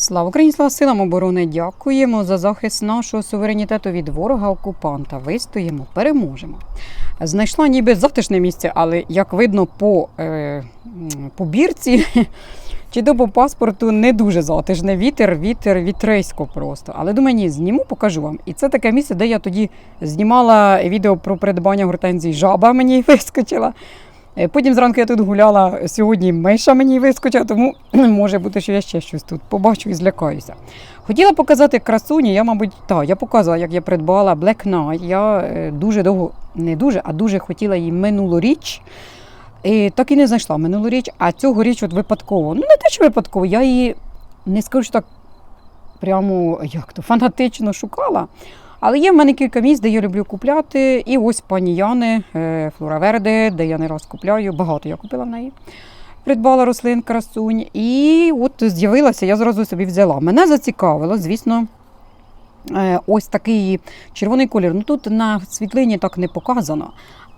Слава Україні, слава силам оборони! Дякуємо за захист нашого суверенітету від ворога-окупанта. Вистоїмо, переможемо. Знайшла ніби затишне місце, але як видно по, е, по бірці чи то по паспорту не дуже затишне. Вітер, вітер, вітрисько просто. Але думаю, ні, зніму, покажу вам. І це таке місце, де я тоді знімала відео про придбання гортензій. Жаба мені вискочила. Е, Потім зранку я тут гуляла, сьогодні миша мені вискочила, тому може бути, що я ще щось тут побачу і злякаюся. Хотіла показати красуні, я, мабуть, так, я показувала, як я придбала Black Knight. Я е, дуже довго, не дуже, а дуже хотіла її минулоріч. І так і не знайшла минулоріч, а цьогоріч от випадково. Ну, не те, що випадково, я її не скажу, що так прямо як то фанатично шукала. Але є в мене кілька місць, де я люблю купляти. І ось пані Яни е, Флора Верде, де я не раз купляю. Багато я купила в неї. Придбала рослин красунь. І от з'явилася, я зразу собі взяла. Мене зацікавило, звісно. е, Ось такий червоний колір. Ну тут на світлині так не показано.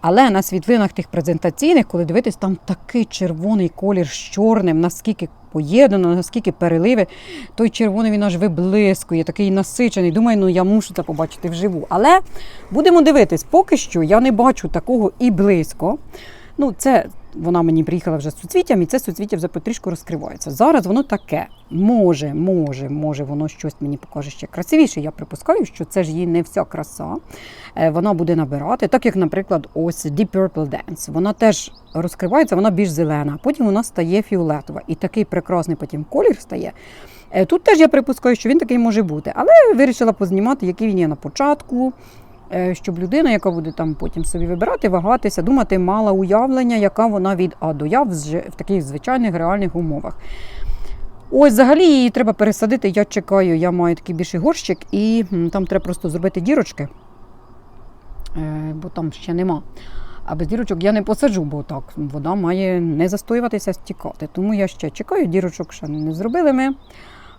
Але на світлинах тих презентаційних, коли дивитись, там такий червоний колір з чорним, наскільки поєднано, наскільки переливи. Той червоний він аж виблискує, такий насичений. Думаю, ну я мушу це побачити вживу. Але будемо дивитись, поки що я не бачу такого і близько. Ну, це вона мені приїхала вже з суцвіттям, і це суцвіття вже потрішку розкривається. Зараз воно таке. Може, може, може, воно щось мені покаже ще красивіше. Я припускаю, що це ж її не вся краса. Е, Вона буде набирати, так як, наприклад, ось Deep Purple Dance. Вона теж розкривається, вона більш зелена, потім вона стає фіолетова. І такий прекрасний потім колір стає. Е, Тут теж я припускаю, що він такий може бути, але вирішила познімати, який він є на початку, щоб людина, яка буде там потім собі вибирати, вагатися, думати, мала уявлення, яка вона від А до Я в таких звичайних реальних умовах. Ось взагалі її треба пересадити. Я чекаю, я маю такий більший горщик, і там треба просто зробити дірочки, е, бо там ще нема. А без дірочок я не посаджу, бо так вода має не застоюватися, стікати. Тому я ще чекаю, дірочок ще не зробили ми.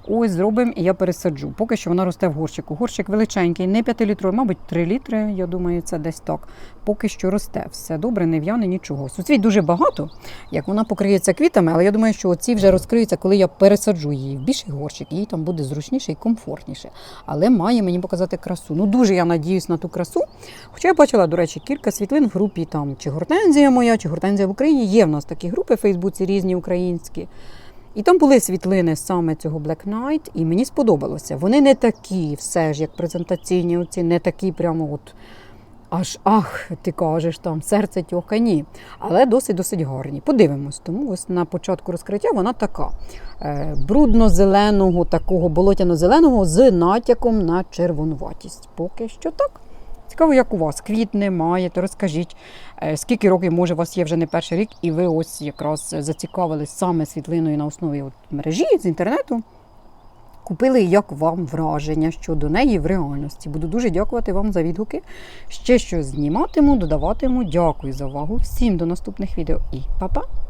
Ось зробимо і я пересаджу. Поки що вона росте в горщику. Горщик величенький, не 5 літровий, мабуть, 3 літри. Я думаю, це десь так. Поки що росте. Все добре, не в'яне нічого. Суцвіт дуже багато, як вона покриється квітами, але я думаю, що ці вже розкриються, коли я пересаджу її в більший горщик, їй там буде зручніше і комфортніше. Але має мені показати красу. Ну дуже я надіюсь на ту красу. Хоча я бачила, до речі, кілька світлин в групі там чи гортензія моя, чи гортензія в Україні. Є в нас такі групи в Фейсбуці різні українські. І там були світлини саме цього Black Knight, і мені сподобалося. Вони не такі, все ж, як презентаційні, оці, не такі прямо от аж ах, ти кажеш, там серце тьоха, ні. Але досить-досить гарні. Подивимось. Тому ось на початку розкриття вона така е, брудно-зеленого, такого болотяно-зеленого з натяком на червонуватість. Поки що так. Цікаво, як у вас квітне, має, то розкажіть, е, скільки років, може, у вас є вже не перший рік, і ви ось якраз зацікавились саме світлиною на основі от мережі з інтернету. Купили, як вам враження щодо неї в реальності. Буду дуже дякувати вам за відгуки. Ще щось зніматиму, додаватиму. Дякую за увагу. Всім до наступних відео і па-па!